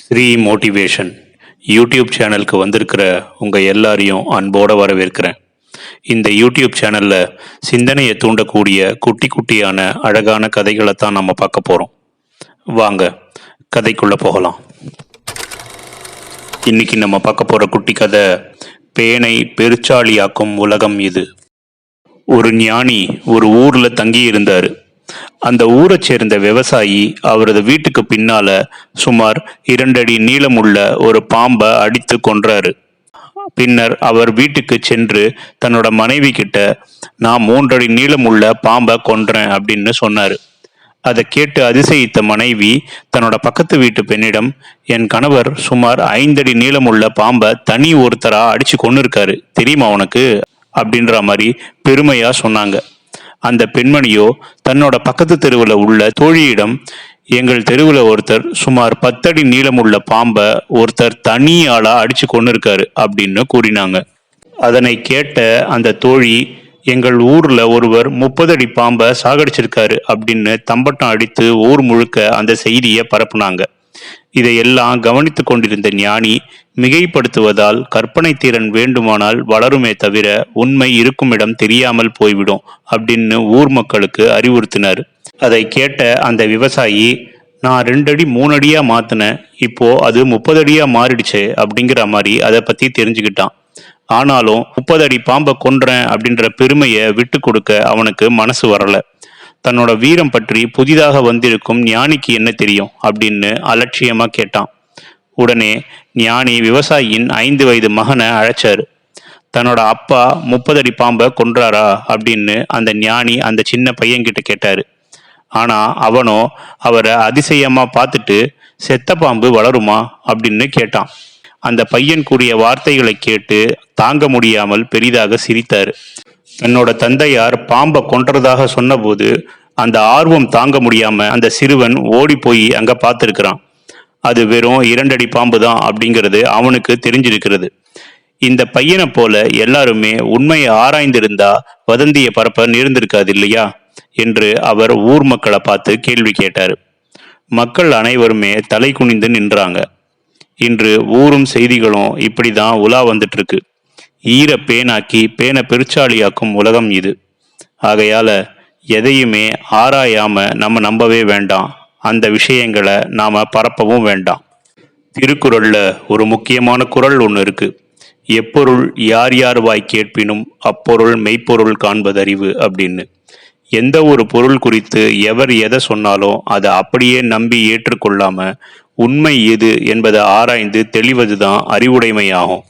Sri motivation YouTube சேனலுக்கு வந்திருக்கிற உங்கள் எல்லாரையும் அன்போடு வரவேற்கிறேன். இந்த யூடியூப் சேனலில் சிந்தனையை தூண்டக்கூடிய குட்டி குட்டியான அழகான கதைகளை தான் நம்ம பார்க்க போகிறோம் வாங்க கதைக்குள்ளே போகலாம். இன்னைக்கு நம்ம பார்க்க போகிற குட்டி கதை பேனை பெருச்சாளியாக்கும் உலகம் இது. ஒரு ஞானி ஒரு ஊரில் தங்கி இருந்தார் அந்த ஊரைச் சேர்ந்த விவசாயி அவரது வீட்டுக்கு பின்னால சுமார் இரண்டடி நீளமுள்ள ஒரு பாம்பை அடித்து கொன்றாரு. பின்னர் அவர் வீட்டுக்கு சென்று தன்னோட மனைவி கிட்ட நான் மூன்றடி நீளமுள்ள பாம்பை கொன்றேன் அப்படின்னு சொன்னாரு. அதை கேட்டு அதிசயித்த மனைவி தன்னோட பக்கத்து வீட்டு பெண்ணிடம் என் கணவர் சுமார் ஐந்தடி நீளமுள்ள பாம்பை தனி ஒருத்தரா அடிச்சு கொண்டு இருக்காரு தெரியுமா உனக்கு? அப்படின்ற மாதிரி பெருமையா சொன்னாங்க. அந்த பெண்மணியோ தன்னோட பக்கத்து தெருவில் உள்ள தோழியிடம் எங்கள் தெருவில் ஒருத்தர் சுமார் பத்தடி நீளமுள்ள பாம்பை ஒருத்தர் தனி ஆளா அடிச்சு கொண்டு இருக்காரு அப்படின்னு கூறினாங்க. அதனை கேட்ட அந்த தோழி எங்கள் ஊர்ல ஒருவர் முப்பது அடி பாம்பை சாகடிச்சிருக்காரு அப்படின்னு தம்பட்டம் அடித்து ஊர் முழுக்க அந்த செய்தியை பரப்புனாங்க. இதையெல்லாம் கவனித்து கொண்டிருந்த ஞானி மிகைப்படுத்துவதால் கற்பனை திறன் வேண்டுமானால் வளருமே தவிர உண்மை இருக்குமிடம் தெரியாமல் போய்விடும் அப்படின்னு ஊர் மக்களுக்கு அறிவுறுத்தினார். அதை கேட்ட அந்த விவசாயி நான் ரெண்டடி மூணடியா மாத்தினேன் இப்போ அது முப்பது அடியா மாறிடுச்சு அப்படிங்கிற மாதிரி அதை பத்தி தெரிஞ்சுக்கிட்டான். ஆனாலும் முப்பது அடி பாம்பை கொன்றேன் அப்படின்ற பெருமையை விட்டு கொடுக்க அவனுக்கு மனசு வரல. தன்னோட வீரம் பற்றி புதிதாக வந்திருக்கும் ஞானிக்கு என்ன தெரியும்? அப்படின்னு அலட்சியமா கேட்டான். உடனே ஞானி விவசாயியின் ஐந்து வயது மகனை அழைச்சாரு. தன்னோட அப்பா முப்பது அடி பாம்பை கொன்றாரா? அப்படின்னு அந்த ஞானி அந்த சின்ன பையன்கிட்ட கேட்டாரு. ஆனா அவனோ அவரை அதிசயமா பார்த்துட்டு செத்த பாம்பு வளருமா? அப்படின்னு கேட்டான். அந்த பையன் கூறிய வார்த்தைகளை கேட்டு தாங்க முடியாமல் பெரிதாக சிரித்தாரு. தன்னோட தந்தையார் பாம்பை கொன்றதாக சொன்னபோது அந்த ஆர்வம் தாங்க முடியாம அந்த சிறுவன் ஓடி போய் அங்க பார்த்துருக்கிறான். அது வெறும் இரண்டடி பாம்பு தான் அப்படிங்கிறது அவனுக்கு தெரிஞ்சிருக்கிறது. இந்த பையனை போல எல்லாருமே உண்மையை ஆராய்ந்திருந்தா வதந்தியை பரப்ப நேர்ந்திருக்காது இல்லையா? என்று அவர் ஊர் மக்களை பார்த்து கேள்வி கேட்டார். மக்கள் அனைவருமே தலை குனிந்து நின்றாங்க. இன்று ஊரும் செய்திகளும் இப்படி தான் உலா வந்துட்டு இருக்கு ஈர பேனாக்கி பேனை பெருச்சாளியாக்கும் உலகம் இது. ஆகையால எதையுமே ஆராயாம நம்ம நம்பவே வேண்டாம். அந்த விஷயங்களை நாம் பரப்பவும் வேண்டாம். திருக்குறளில் ஒரு முக்கியமான குறள் ஒன்று இருக்கு. எப்பொருள் யார் யார் வாய் கேட்பினும் அப்பொருள் மெய்ப்பொருள் காண்பதறிவு அப்படின்னு. எந்த ஒரு பொருள் குறித்து எவர் எதை சொன்னாலும் அதை அப்படியே நம்பி ஏற்றுக்கொள்ளாம உண்மை எது என்பதை ஆராய்ந்து தெளிவதுதான் அறிவுடைமையாகும்.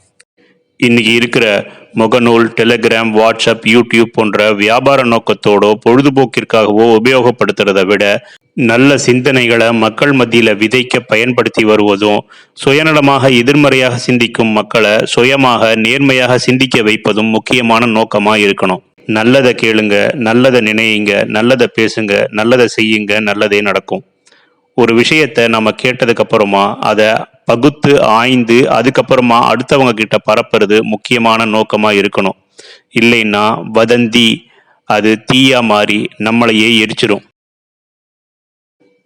இன்னைக்கு இருக்கிற முகநூல் டெலிகிராம் வாட்ஸ்அப் யூடியூப் போன்ற வியாபார நோக்கத்தோடோ பொழுதுபோக்கிற்காகவோ உபயோகப்படுத்துறதை விட நல்ல சிந்தனைகளை மக்கள் மத்தியில் விதைக்க பயன்படுத்தி வருவதும் சுயநலமாக எதிர்மறையாக சிந்திக்கும் மக்களை சுயமாக நேர்மையாக சிந்திக்க வைப்பதும் முக்கியமான நோக்கமாக இருக்கணும். நல்லதை கேளுங்க நல்லதை நினையுங்க நல்லதை பேசுங்க நல்லதை செய்யுங்க நல்லதே நடக்கும். ஒரு விஷயத்தை நம்ம கேட்டதுக்கப்புறமா அதை பகுத்து ஆய்ந்து அதுக்கப்புறமா அடுத்தவங்க கிட்ட பரப்புறது முக்கியமான நோக்கமா இருக்கணும். இல்லைன்னா வதந்தி அது தீயா மாறி நம்மளையே எரிச்சிடும்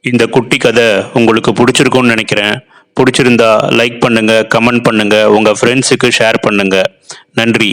இந்த குட்டி கதை உங்களுக்கு பிடிச்சிருக்கும்னு நினைக்கிறேன். பிடிச்சிருந்தா லைக் பண்ணுங்க கமெண்ட் பண்ணுங்க உங்க ஃப்ரெண்ட்ஸுக்கு ஷேர் பண்ணுங்க. நன்றி.